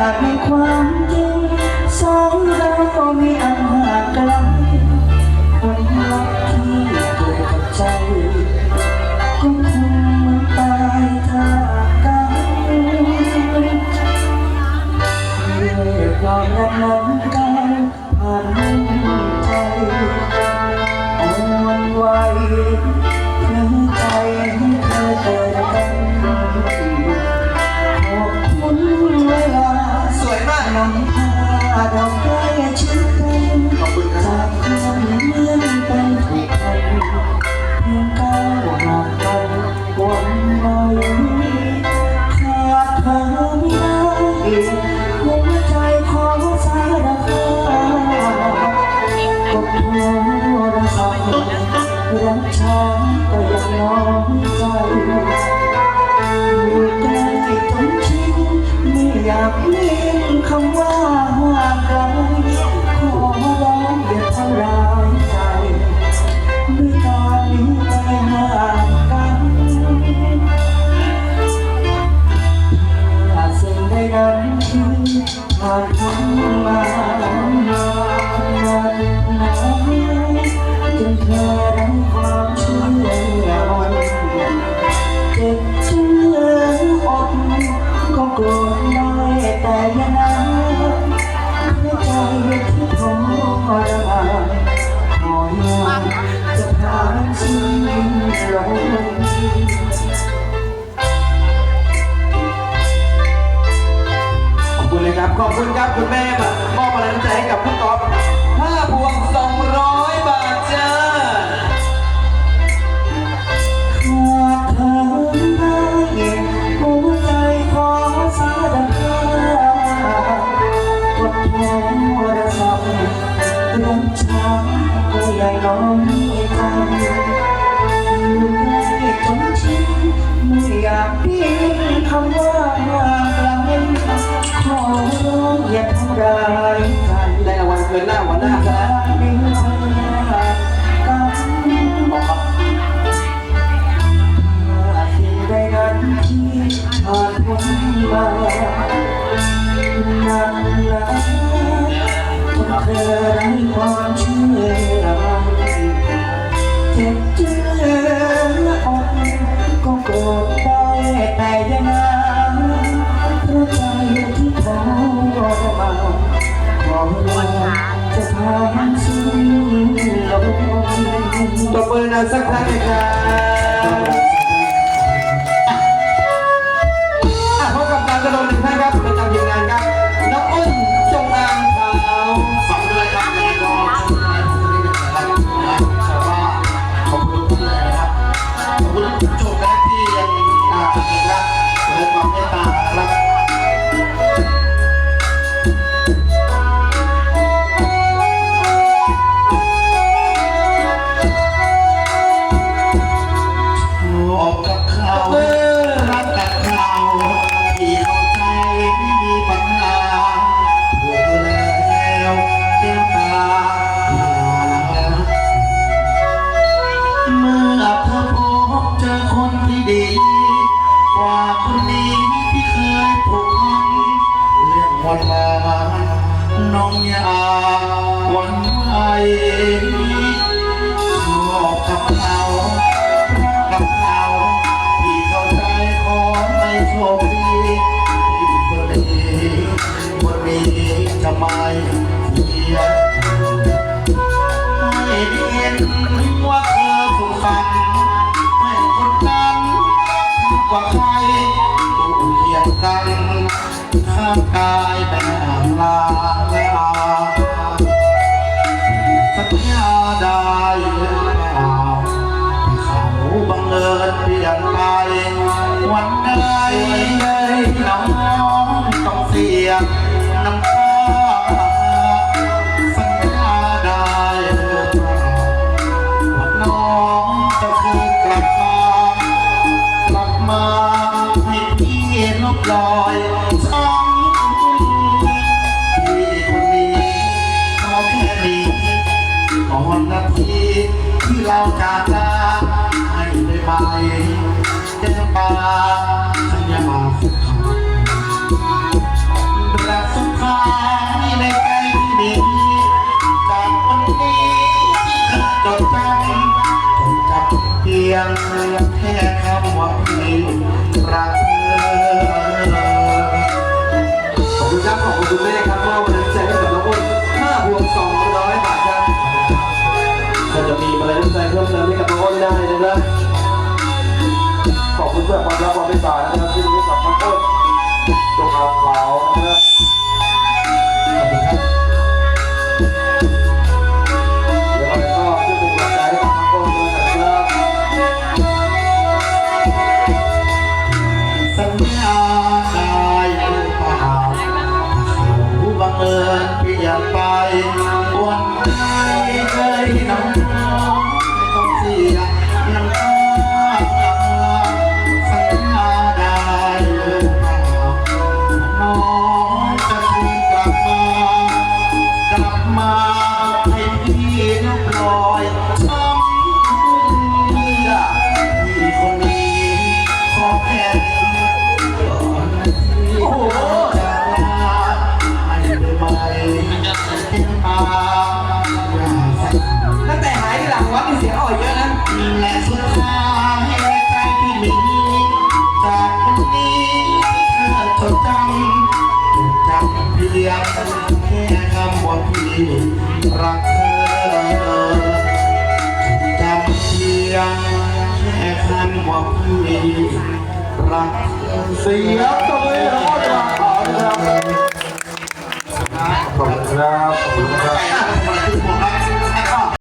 รัก ตบมือนะสักครั้งนะครับ กายแบ่งลาแลาสัญญาได้หรือเปล่าเขาบังเอิญเปลี่ยนไปวันใดน้องต้องเสียน้ำตาสัญญาได้หรือเปล่าว่าน้องจะคืนกลับมากลับมาให้พี่ลบลอย song. เราจากลาให้ได้ไปเดินปาฉันอย่ามาคุกคามรักสุดท้ายในใจที่มีจากวันนี้ที่เธอจดจำจดจำเพียงแค่คำว่าพี่ นเปลี่ยนไป ความดีรักสียงที่คุณรับขอบคุณครับขอบคุณครับ